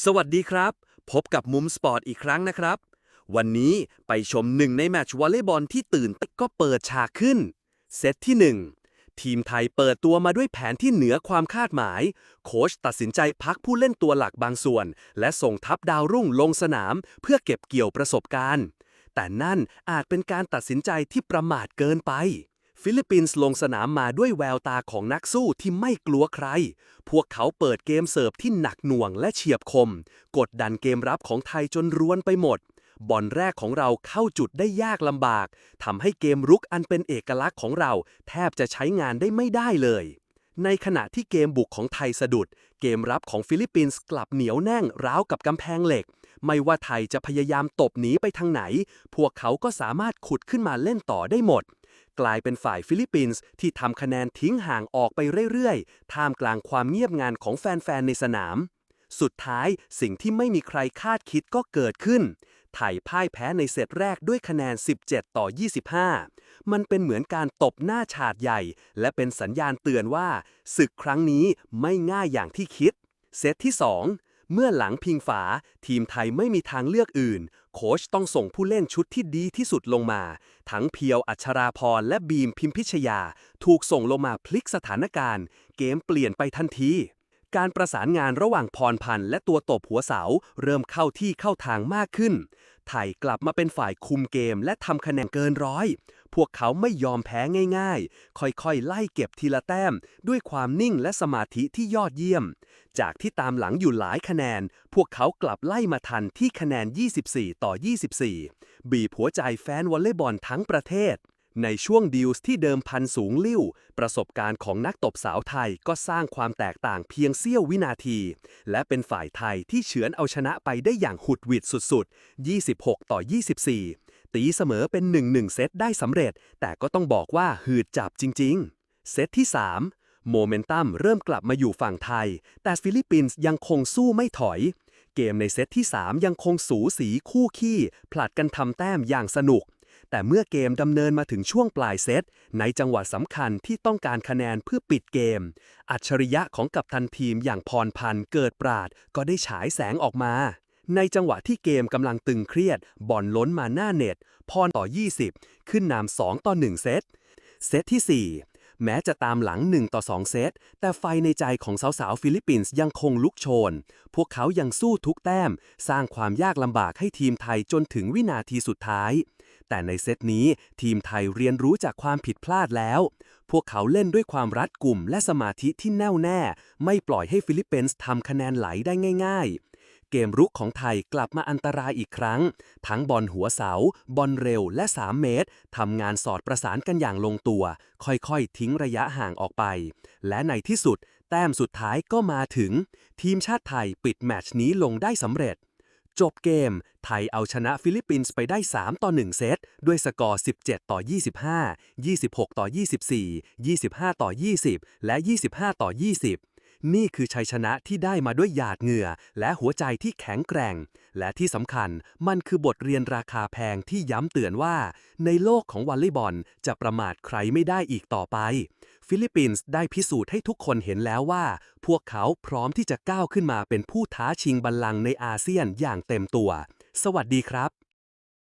สวัสดีครับ พบกับมุมสปอร์ตอีกครั้งนะครับ วันนี้ไปชมหนึ่งในแมตช์วอลเลย์บอลที่ตื่นเต้นก็เปิดฉากขึ้น เซตที่ 1 ทีมไทยเปิดตัวมาด้วยแผนที่เหนือความคาดหมาย โค้ชตัดสินใจพักผู้เล่นตัวหลักบางส่วน และส่งทัพดาวรุ่งลงสนาม เพื่อเก็บเกี่ยวประสบการณ์ แต่นั่นอาจเป็นการตัดสินใจที่ประมาทเกินไป ฟิลิปปินส์ลงสนามมาด้วยแววตาของนักสู้ที่ไม่กลัวใคร พวกเขาเปิดเกมเสิร์ฟที่หนักหน่วงและเฉียบคม กดดันเกมรับของไทยจนรวนไปหมด บอลแรกของเราเข้าจุดได้ยากลำบาก ทำให้เกมรุกอันเป็นเอกลักษณ์ของเรา แทบจะใช้งานได้ไม่ได้เลย ในขณะที่เกมบุกของไทยสะดุด เกมรับของฟิลิปปินส์กลับเหนียวแน่งราวกับกำแพงเหล็ก ไม่ว่าไทยจะพยายามตบหนีไปทางไหน พวกเขาก็สามารถขุดขึ้นมาเล่นต่อได้หมด กลายเป็นฝ่ายฟิลิปปินส์ที่ทำคะแนนทิ้งห่างออกไปเรื่อยๆ ท่ามกลางความเงียบงานของแฟนๆ ในสนาม สุดท้ายสิ่งที่ไม่มีใครคาดคิดก็เกิดขึ้น ไทยพ่ายแพ้ในเซตแรกด้วยคะแนน 17 ต่อ 25 มันเป็นเหมือนการตบหน้าฉาดใหญ่ และเป็นสัญญาณเตือนว่าศึกครั้งนี้ไม่ง่ายอย่างที่คิด เซตที่ 2 เมื่อหลังพิงฝา ทีมไทยไม่มีทางเลือกอื่น โค้ชต้องส่งผู้เล่นชุดที่ดีที่สุดลงมา ทั้งเพียวอัชราพรและบีมพิมพิชยา ถูกส่งลงมาพลิกสถานการณ์ เกมเปลี่ยนไปทันที การประสานงานระหว่างพรพันธ์และตัวตบหัวเสาเริ่มเข้าที่เข้าทางมากขึ้น ไทยกลับมาเป็นฝ่ายคุมเกมและทำคะแนนเกินร้อย พวกเขาไม่ยอมแพ้ง่ายๆ ค่อยๆ ไล่เก็บทีละแต้ม ด้วยความนิ่งและสมาธิที่ยอดเยี่ยม จากที่ตามหลังอยู่หลายคะแนน พวกเขากลับไล่มาทันที่คะแนน 24 ต่อ 24 บีบหัวใจแฟนวอลเลย์บอลทั้งประเทศ ในช่วงดิวส์ที่เดิมพันสูงลิ่ว ประสบการณ์ของนักตบสาวไทยก็สร้างความแตกต่างเพียงเสี้ยววินาที และเป็นฝ่ายไทยที่เฉือนเอาชนะไปได้อย่างหุดหวิดสุดๆ 26 ต่อ 24 ตีเสมอเป็น 1-1 เซตได้สำเร็จ แต่ก็ต้องบอกว่าหืดจับจริงๆ เซตที่ 3 โมเมนตัมเริ่มกลับมาอยู่ฝั่งไทย แต่ฟิลิปปินส์ยังคงสู้ไม่ถอย เกมในเซตที่ 3 ยังคงสูสีคู่ขี้ ผลัดกันทำแต้มอย่างสนุก แต่เมื่อเกมดำเนินมาถึงช่วงปลายเซต ในจังหวะสำคัญที่ต้องการคะแนนเพื่อปิดเกม อัจฉริยะของกัปตันทีมอย่างพรพันธ์เกิดปราด ก็ได้ฉายแสงออกมา ในจังหวะที่เกมกำลังตึงเครียด บอลล้นมาหน้าเน็ต พรต่อ 20 ขึ้นนำ2ต่อ 1 เซต เซตที่ 4แม้จะตามหลัง 1 ต่อ 2 เซต แต่ไฟในใจของสาวๆ ฟิลิปปินส์ยังคงลุกโชน พวกเขายังสู้ทุกแต้ม สร้างความยากลำบากให้ทีมไทยจนถึงวินาทีสุดท้าย แต่ในเซตนี้ทีมไทยเรียนรู้จากความผิดพลาดแล้ว พวกเขาเล่นด้วยความรัดกุมและสมาธิที่แน่วแน่ ไม่ปล่อยให้ฟิลิปปินส์ทำคะแนนไหลได้ง่าย ๆเกมรุกของไทยกลับมาอันตรายอีกครั้ง ทั้งบอลหัวเสา บอลเร็วและ 3 เมตร ทำงานสอดประสานกันอย่างลงตัว ค่อยๆ ทิ้งระยะห่างออกไป และในที่สุด แต้มสุดท้ายก็มาถึง ทีมชาติไทยปิดแมตช์นี้ลงได้สำเร็จ จบเกม ไทยเอาชนะฟิลิปปินส์ไปได้ 3 ต่อ 1 เซต ด้วยสกอร์ 17 ต่อ 25 26 ต่อ 24 25 ต่อ 20 และ 25 ต่อ 20 นี่คือชัยชนะที่ได้มาด้วยหยาดเหงื่อ และหัวใจที่แข็งแกร่ง และที่สำคัญมันคือบทเรียนราคาแพงที่ย้ำเตือนว่า ในโลกของวอลเลย์บอลจะประมาทใครไม่ได้อีกต่อไป ฟิลิปปินส์ได้พิสูจน์ให้ทุกคนเห็นแล้วว่า พวกเขาพร้อมที่จะก้าวขึ้นมาเป็นผู้ท้าชิงบัลลังก์ในอาเซียนอย่างเต็มตัว สวัสดีครับ